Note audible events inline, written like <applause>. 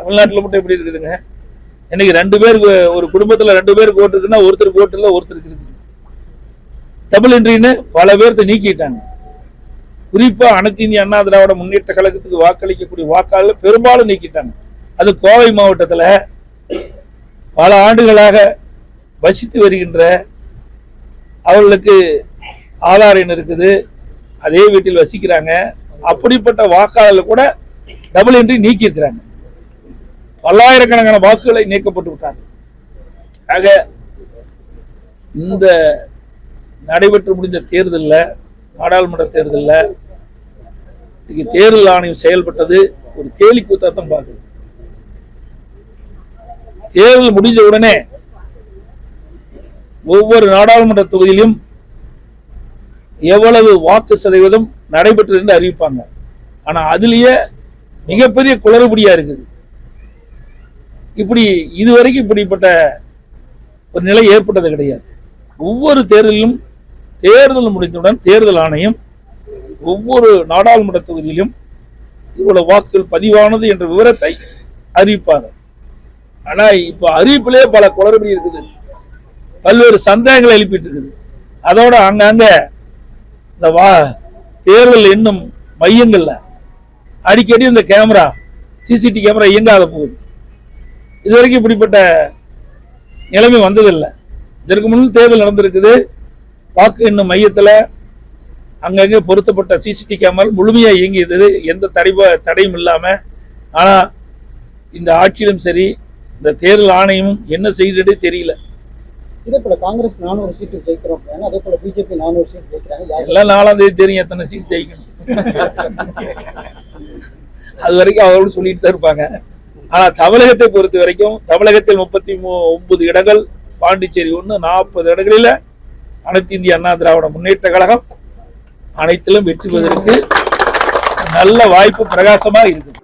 தமிழ்நாட்டுல மட்டும் எப்படி இருக்குதுங்க? இன்னைக்கு ரெண்டு பேருக்கு ஒரு குடும்பத்தில் ரெண்டு பேருக்கு ஓட்டு இருக்குன்னா ஒருத்தருக்கு ஓட்டு இல்ல ஒருத்தருக்கு இருக்குது. டபுள் என்ட்ரின்னு பல பேர்த்த நீக்கிட்டாங்க. குறிப்பா அனைத்து இந்திய அண்ணா திராவிட முன்னேற்ற கழகத்துக்கு வாக்களிக்கக்கூடிய வாக்காளர் பெரும்பாலும் நீக்கிட்டாங்க. அது கோவை மாவட்டத்துல பல ஆண்டுகளாக வசித்து வருகின்ற அவர்களுக்கு ஆதார் எண் இருக்குது. அதே வீட்டில் வசிக்கிறாங்க. அப்படிப்பட்ட வாக்காளர்கள் கூட டபுள் என்ட்ரி நீக்கியிருக்கிறாங்க. பல்லாயிரக்கணக்கான வாக்குகளை நீக்கப்பட்டு விட்டார்கள். ஆக இந்த நடைபெற்று முடிந்த தேர்தலில் நாடாளுமன்ற தேர்தலில் இன்னைக்கு தேர்தல் ஆணையம் செயல்பட்டது ஒரு கேலி கூத்தாத்தான் பார்க்குது. தேர்தல் முடிஞ்ச உடனே ஒவ்வொரு நாடாளுமன்ற தொகுதியிலும் எவ்வளவு வாக்கு சதவீதம் நடைபெற்றது என்று அறிவிப்பாங்க. ஆனா அதுலயே மிகப்பெரிய குளறுபடியா இருக்குது. இப்படி இதுவரைக்கும் இப்படிப்பட்ட ஒரு நிலை ஏற்பட்டது கிடையாது. ஒவ்வொரு தேர்தலிலும் தேர்தல் முடிந்தவுடன் தேர்தல் ஆணையம் ஒவ்வொரு நாடாளுமன்ற தொகுதியிலும் இவ்வளவு வாக்குகள் பதிவானது என்ற விவரத்தை அறிவிப்பாங்க. ஆனா இப்ப அறிவிப்பிலே பல குளறுபடி இருக்குது. பல்வேறு சந்தேகங்களை எழுப்பிட்டு இருக்குது. அதோட அங்கங்க இந்த வா தேர்தல் எண்ணும் மையங்கள்ல அடிக்கடி இந்த கேமரா சிசிடிவி கேமரா இயங்காத போகுது. இது வரைக்கும் இப்படிப்பட்ட நிலைமை வந்ததில்லை. இதற்கு முன் தேர்தல் நடந்திருக்குது. வாக்கு எண்ணும் மையத்தில் அங்கங்கே பொருத்தப்பட்ட சிசிடிவி கேமரா முழுமையாக இயங்கியது. எந்த தடை தடையும் இல்லாமல் ஆனால் இந்த ஆட்சியிலும் சரி இந்த தேர்தல் ஆணையமும் என்ன செய்ததே தெரியல. இதே போல காங்கிரஸ் நானூறு சீட்டு ஜெயிக்கிறோம். அதே போல பிஜேபி நானூறு சீட் ஜெயிக்கிறாங்க. எல்லாம் நாலாம் தேதி தெரியும் எத்தனை சீட் ஜெயிக்கணும். <laughs> அது வரைக்கும் அவர்களும் சொல்லிட்டு தான் இருப்பாங்க. ஆனா தமிழகத்தை பொறுத்த வரைக்கும் தமிழகத்தில் முப்பத்தி ஒன்பது இடங்கள் பாண்டிச்சேரி ஒன்று நாற்பது இடங்களில் அனைத்து இந்திய அண்ணா திராவிட முன்னேற்ற கழகம் அனைத்திலும் வெற்றி பெறுவதற்கு நல்ல வாய்ப்பு பிரகாசமாக இருக்குது.